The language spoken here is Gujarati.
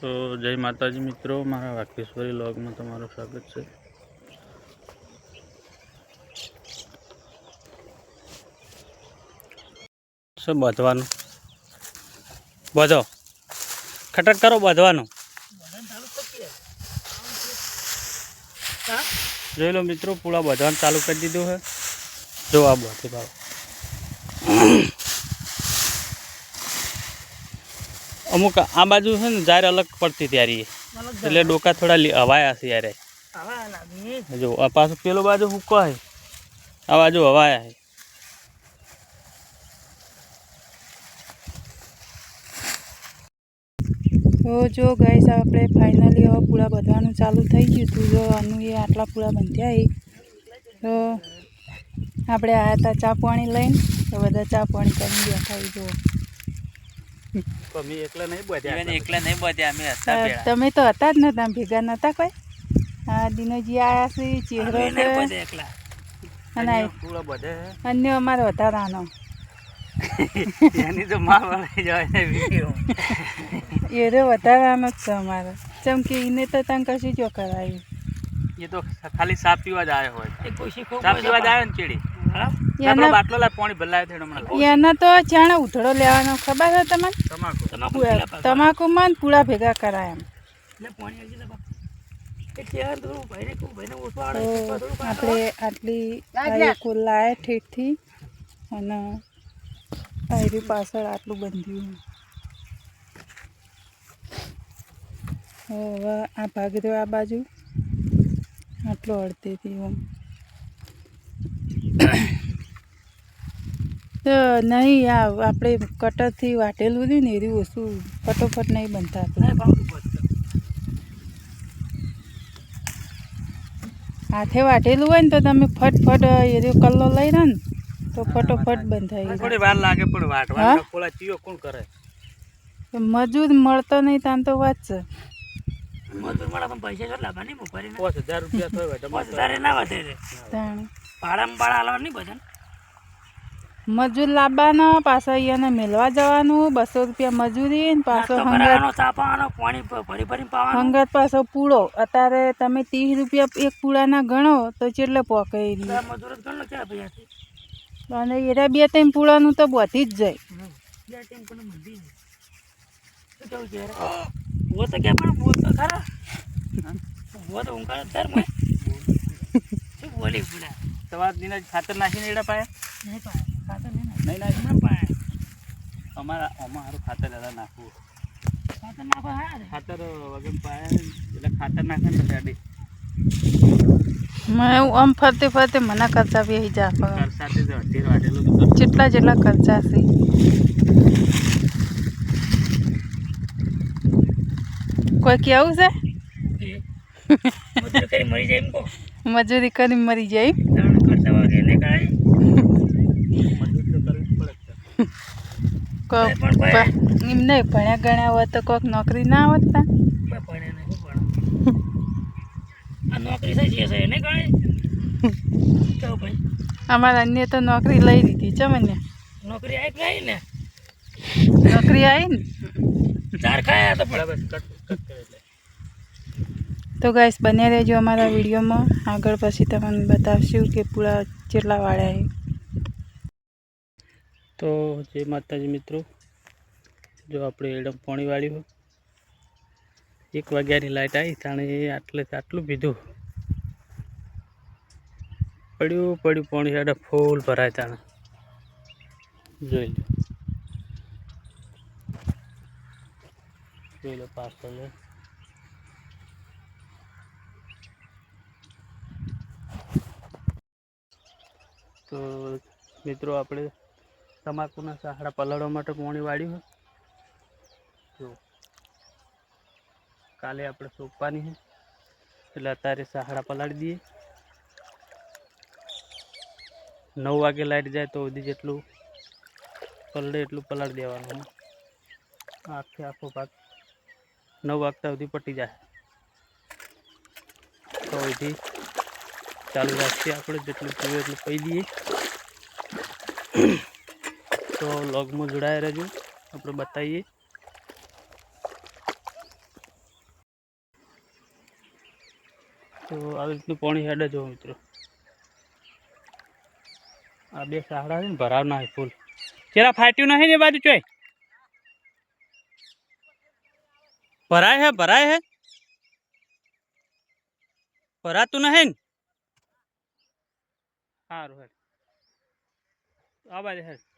તો જય માતાજી મિત્રો, મારા વાકેશ્વરી લોગમાં તમારું સ્વાગત છે. શું બાંધવાનું? બધો. ખટક કરો બાંધવાનું. જોઈ લો મિત્રો, પૂળા બાંધવાનું ચાલુ કરી દીધું છે. જો આ બાંધે બાબા અમુક આ બાજુ છે ને જાર અલગ પડતી ત્યારે એટલે ડોકા થોડા હવાયા છે યારે. જો. આ પાછું પેલો બાજુ હુકો હે આ બાજુ હવાયા છે. તો જો ગાઈસ આપણે ફાઇનલી હવે પૂળા બધવાનું ચાલુ થઈ ગયું હતું. જો આનું એ આટલા પૂળા બંધ્યા એ. તો આપણે આવ્યા હતા ચા પાણી લઈને. તો બધા ચા પાણી કરીને બેઠા જો. તમે એકલા નહીં બાંધ્યા એકલા નહીં બધ્યા અમે હતા તમે તો હતા જ નતા ભેગા નતા કોઈ? હા દિનોજી આયા છે ચહેરો અને અન્ય અમારો વધારાનો. એની તો માં વળાઈ જાય ને વીડિયો. એ રે વધારાનો જ છે અમારો. જેમ એને તો તને કશું જો કરાયું. એ તો ખાલી સાપ પીવા જ આવ્યો હોય. સાપ પીવા જ આવ્યો ને ચીડી. એના તો જાણે ઉધડો લેવાનો ખબર છે તમને? તમાકુ. પૂળા ભેગા કરાય એમ. આપણે આટલી એક ઠેઠથી અને આયરી પાછળ આટલું બંધ્યું હવે આ ભાગ રહ્યો આ બાજુ. આટલો અડતેથી ઓમ. તો નહીં આ આપણે કટરથી વાટેલું હતું ને એવું ઓછું ફટોફટ નહીં બનતા. હાથે વાટેલું હોય ને તો તમે ફટફટ એરિયો કલ્લો લઈ ને તો ફટોફટ બંધાય થોડી વાર લાગે પણ હા? વાટવા ચીયો કોણ કરે? મજૂર મળતો નહીં તાન તો વાત છે. મજૂર મળે પણ પૈસા કેટલા નહીં મુપારીને હજાર રૂપિયા થયો હોય ના વધે રે તાણ. ભાડામાં ભાડા હાલવા નહીં બધા મજૂર લાવવાના પાછા અહીંયાને મેળવા જવાનું બસો રૂપિયા મજૂરી ને પાછો હંગત પાછો પૂળો. અત્યારે તમે ત્રીસ રૂપિયા એક પૂળાના ગણો તો ચેટલે પોકાઈ અને એરા બે ત્રણ પૂળાનું તો બધી જ જાય. વો તો કે પણ ખાતર નાખીને એડા પાયા? નહીં પાયા. ખાતર નહીં નહીં નાખી ના પાય અમારા અમારું ખાતર દાદા નાખવું ખાતર નાખો હા ખાતર વગર પાયા એટલે ખાતર નાખે ને ગાડી મેં આમ ફરતે ફરતે મને ખર્ચા બી જા પણ જેટલા જેટલા ખર્ચા છે કોઈ કેવું છે? મજૂરી કરી મરી જાય એમ કહો મજૂરી કરી મરી જાય ત્રણ ખર્ચા વાગે એટલે કાંઈ મજૂર તો કરવી જ પડે જ છે. કોક એમ નહીં ભણ્યા ગણ્યા હોત તો કોઈક નોકરી ના હોત તા નોકરી થઈ એને ભાઈ. અમારા અન્ય તો નોકરી લઈ દીધી છે મને. નોકરી આવી ને? નોકરી આવી ને? ચાર ખાયા તો બરાબર તો ગાઈસ બન્યા રહેજો અમારા વિડીયોમાં. આગળ પછી તમને બતાવશું કે પૂરા જેટલા વાળ્યા તો જય માતાજી મિત્રો. જો આપણે એડમ પાણી વાળ્યું એક વાગ્યાની લાઇટ આવી તાણે આટલે આટલું પીધું. પડ્યું પડ્યું પાણી હેડે ફૂલ ભરાય તાણે. જોઈ લો. જોઈ લો પાર્સલ તો મિત્રો આપણે તમાકુના સાહડા પલાળવા માટે પાણી વાળ્યું છે જો કાલે આપણે સોંપવાની છે એટલે અત્યારે સાહડા પલાળી દઈએ। નવ વાગે લાઈટ જાય તો સુધી જેટલું પલળે એટલું પલાળી દેવાનું આખે આખો પાક નવ વાગતા સુધી પટી જાય। તો અહીંથી ચાલુ રાખીએ આપણે, જેટલું પીવું એટલું પી દઈએ। તો લોગમાં જોડાયા રહેજો. આપણે બતાવીએ. તો આવી રીતનું પાણી હેડે જો મિત્રો. આ બે સાહડા છે ને ભરાવના છે ફૂલ ચેરા ફાટ્યું નહીં ને બાજુ ચોય? ભરાય હે ભરાય હે? ભરાતું નહીં ને? સારું હેડ. આ બાજુ હેડ.